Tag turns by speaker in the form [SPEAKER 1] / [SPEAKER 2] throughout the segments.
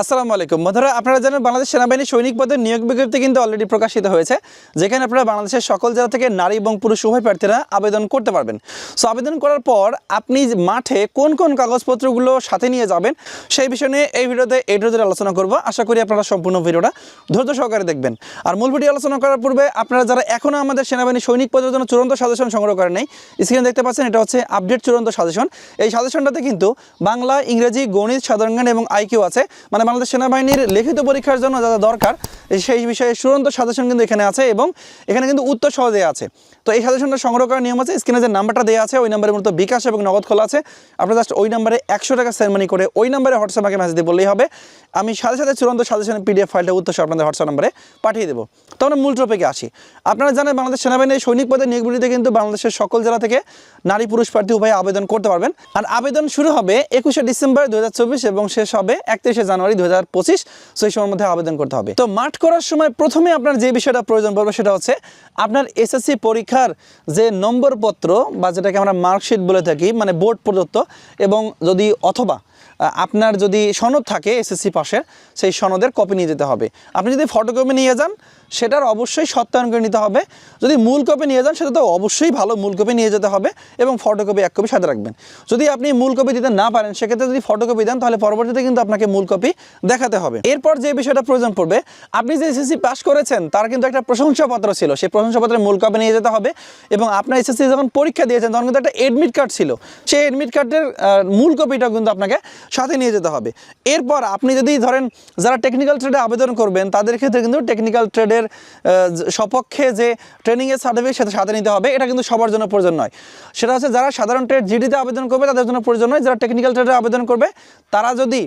[SPEAKER 1] আসসালামু আলাইকুম। বন্ধুরা, আপনারা জানেন বাংলাদেশ সেনাবাহিনী সৈনিক পদের নিয়োগ বিজ্ঞপ্তি কিন্তু অলরেডি প্রকাশিত হয়েছে, যেখানে আপনারা বাংলাদেশের সকল জেলা থেকে নারী এবং পুরুষ উভয় প্রার্থীরা আবেদন করতে পারবেন। সো আবেদন করার পর আপনি মাঠে কোন কোন কাগজপত্রগুলো সাথে নিয়ে যাবেন, সেই বিষয় নিয়ে এই ভিডিওতে এই ভিডিওতে আলোচনা করব। আশা করি আপনারা সম্পূর্ণ ভিডিওটা ধৈর্য সহকারে দেখবেন। আর মূল ভিডিও আলোচনা করার পূর্বে আপনারা যারা এখনও আমাদের সেনাবাহিনী সৈনিক পদের জন্য চূড়ান্ত সাজেশন সংগ্রহ করেন নাই স্ক্রিনে দেখতে পাচ্ছেন এটা হচ্ছে আপডেট চূড়ান্ত সাজেশন। এই সাজেশনটাতে কিন্তু বাংলা, ইংরেজি, গণিত, সাধারণ জ্ঞান এবং আইকিউ আছে। মানে বাংলাদেশ সেনাবাহিনীর লিখিত পরীক্ষার জন্য যা যা দরকার সেই বিষয়ে চূড়ান্ত সাজেশন কিন্তু এখানে আছে এবং এখানে কিন্তু উত্তর সহ দেওয়া আছে। তো এই সাজেশনটা সংগ্রহ করার নিয়ম আছে, স্ক্রিনে যে নাম্বারটা দেওয়া আছে, ওই নাম্বারের মতো বিকাশ এবং নগদ খোলা আছে। আপনার জাস্ট ওই নাম্বারে একশো টাকা সেরমানি করে ওই নাম্বারে হোয়াটসঅ্যাপ আমাকে মেসেজ দিয়ে বললেই হবে। আমি সাথে সাথে চূড়ান্ত সাজেশনের পিডিএফ ফাইলটা, উত্তর সহ আপনাদের হোয়াটসঅ্যাপ নাম্বারে পাঠিয়ে দেবো। তো আমরা মূল টপিকে আসি। আপনারা জানেন বাংলাদেশ সেনাবাহিনীর সৈনিক পদের নিয়োগগুলিতে কিন্তু বাংলাদেশের সকল জেলা থেকে নারী পুরুষ প্রার্থী উভয় আবেদন করতে পারবেন। আর আবেদন শুরু হবে একুশে ডিসেম্বর দু হাজার চব্বিশ এবং শেষ হবে একত্রিশে জানুয়ারি দু হাজার পঁচিশ সেই সময়ের মধ্যে আবেদন করতে হবে। তো মাঠ করার সময় প্রথমে আপনার যে বিষয়টা প্রয়োজন পড়বে সেটা হচ্ছে আপনার এসএসসি পরীক্ষার যে নম্বরপত্র বা যেটাকে আমরা মার্কশিট বলে থাকি মানে বোর্ড প্রদত্ত এবং যদি অথবা আপনার যদি সনদ থাকে এসএসসি পাশের, সেই সনদের কপি নিয়ে যেতে হবে। আপনি যদি ফটোকপি নিয়ে যান, সেটার অবশ্যই সত্যায়ন করে নিতে হবে। যদি মূল কপি নিয়ে যান, সেটা তো অবশ্যই ভালো মূল কপি নিয়ে যেতে হবে এবং ফটোকপি এক কপি সাথে রাখবেন। যদি আপনি মূল কপি দিতে না পারেন, সেক্ষেত্রে যদি ফটোকপি দেন, তাহলে পরবর্তীতে কিন্তু আপনাকে মূল কপি দেখাতে হবে। এরপর যে বিষয়টা প্রয়োজন পড়বে, আপনি যে এসএসসি পাস করেছেন, তার কিন্তু একটা প্রশংসাপত্র ছিল। সেই প্রশংসাপত্রের মূল কপি নিয়ে যেতে হবে এবং আপনার এসএসসি যখন পরীক্ষা দিয়েছেন, তখন কিন্তু একটা এডমিট কার্ড ছিল। সেই এডমিট কার্ডের মূল কপিটাও কিন্তু আপনাকে সাথে নিয়ে যেতে হবে। এরপর আপনি যদি ধরেন যারা টেকনিক্যাল ট্রেডে আবেদন করবেন, তাদের ক্ষেত্রে কিন্তু টেকনিক্যাল ট্রেডের সপক্ষে যে ট্রেনিংয়ের সার্টিফিকেট সেটা সাথে নিতে হবে। এটা কিন্তু সবার জন্য প্রয়োজন নয়। সেটা হচ্ছে যারা সাধারণ ট্রেড জিডিতে আবেদন করবে, তাদের জন্য প্রয়োজন নয়। যারা টেকনিক্যাল ট্রেডে আবেদন করবে, তারা যদি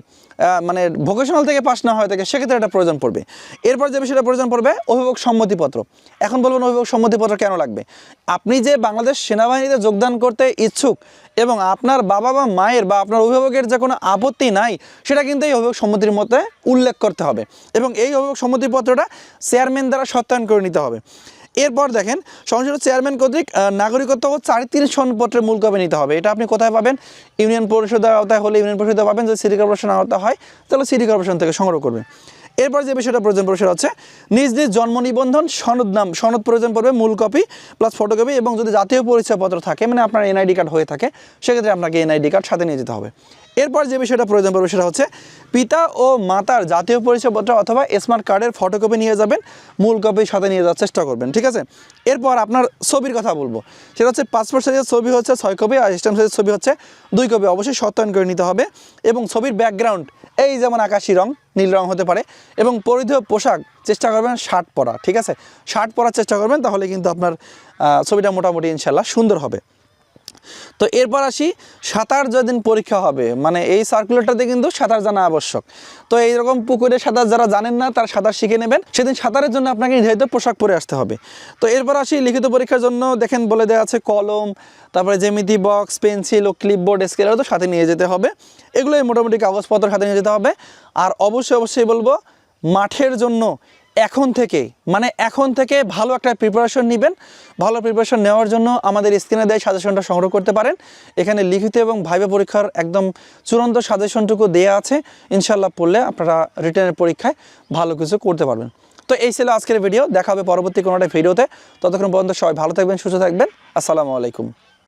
[SPEAKER 1] মানে ভোকেশনাল থেকে পাস না হয়ে থাকে, সেক্ষেত্রে এটা প্রয়োজন পড়বে। এরপর যে বিষয়টা প্রয়োজন পড়বে, অভিভাবক সম্মতিপত্র। এখন বলবেন অভিভাবক সম্মতিপত্র কেন লাগবে। আপনি যে বাংলাদেশ সেনাবাহিনীতে যোগদান করতে ইচ্ছুক এবং আপনার বাবা বা মায়ের বা আপনার অভিভাবকের যে কোনো আপত্তি নাই, সেটা কিন্তু এই অভিভাবক সম্মতির মধ্যে উল্লেখ করতে হবে। এবং এই অভিভাবক সম্মতিপত্রটা চেয়ারম্যান দ্বারা সত্যায়ন করে নিতে হবে। এরপর দেখেন সংসদের চেয়ারম্যান কর্তৃক নাগরিকত্ব ও চারিত্রিশ সনপত্রের মূল কপি নিতে হবে। এটা আপনি কোথায় পাবেন? ইউনিয়ন পরিষদের আওতায় হলে ইউনিয়ন পরিষদে পাবেন। যদি সিটি কর্পোরেশন আওতা হয়, তাহলে সিটি কর্পোরেশন থেকে সংগ্রহ করবেন। এরপর যে বিষয়টা প্রয়োজন পড়বে, সেটা হচ্ছে নিজ নিজ জন্ম নিবন্ধন, সনদ নাম, সনদ প্রয়োজন পড়বে মূল কপি প্লাস ফটোকপি এবং যদি জাতীয় পরিচয়পত্র থাকে মানে আপনার এনআইডি কার্ড হয়ে থাকে, সেক্ষেত্রে আপনাকে এনআইডি কার্ড সাথে নিয়ে যেতে হবে। এরপর যে বিষয়টা প্রয়োজন পড়বে সেটা হচ্ছে পিতা ও মাতার জাতীয় পরিচয়পত্র অথবা স্মার্ট কার্ডের ফটোকপি নিয়ে যাবেন, মূল কপি সাথে নিয়ে যাওয়ার চেষ্টা করবেন, ঠিক আছে? এরপর আপনার ছবির কথা বলব। সেটা হচ্ছে পাসপোর্ট সাইজের ছবি হচ্ছে ছয় কপি আর স্ট্যাম্প সাইজের ছবি হচ্ছে দুই কপি অবশ্যই সত্যায়ন করে নিতে হবে এবং ছবির ব্যাকগ্রাউন্ড এই যেমন আকাশি রং, নীল রং হতে পারে এবং পরিধেয় পোশাক, চেষ্টা করবেন শার্ট পরা, ঠিক আছে? শার্ট পরার চেষ্টা করবেন, তাহলে কিন্তু আপনার ছবিটা মোটামুটি ইনশাল্লাহ সুন্দর হবে। তো এরপর আসি, সাঁতার যেদিন পরীক্ষা হবে মানে এই সার্কুলারটাতে কিন্তু সাঁতার জানা আবশ্যক। তো এইরকম পুকুরে সাঁতার যারা জানেন না, তারা সাঁতার শিখে নেবেন। সেদিন সাঁতারের জন্য আপনাকে নির্ধারিত পোশাক পরে আসতে হবে। তো এরপর আসি লিখিত পরীক্ষার জন্য। দেখেন বলে দেওয়া আছে কলম, তারপরে জ্যামিতি বক্স পেন্সিল ও ক্লিপবোর্ড স্কেলার তো সাথে নিয়ে যেতে হবে। এগুলোই মোটামুটি কাগজপত্র সাথে নিয়ে যেতে হবে। আর অবশ্যই অবশ্যই বলব, মাঠের জন্য এখন থেকে মানে এখন থেকে ভালো একটা প্রিপারেশন নেবেন। ভালো প্রিপারেশন নেওয়ার জন্য আমাদের স্ক্রিনে দেয় সাজেশনটা সংগ্রহ করতে পারেন। এখানে লিখিত এবং ভাইবা পরীক্ষার একদম চূড়ান্ত সাজেশনটুকু দেওয়া আছে। ইনশাল্লাহ পড়লে আপনারা রিটার্নের পরীক্ষায় ভালো কিছু করতে পারবেন। তো এই ছিল আজকের ভিডিও দেখা হবে পরবর্তী কোনো একটা ভিডিওতে ততক্ষণ পর্যন্ত সবাই ভালো থাকবেন, সুস্থ থাকবেন। আসসালামু আলাইকুম।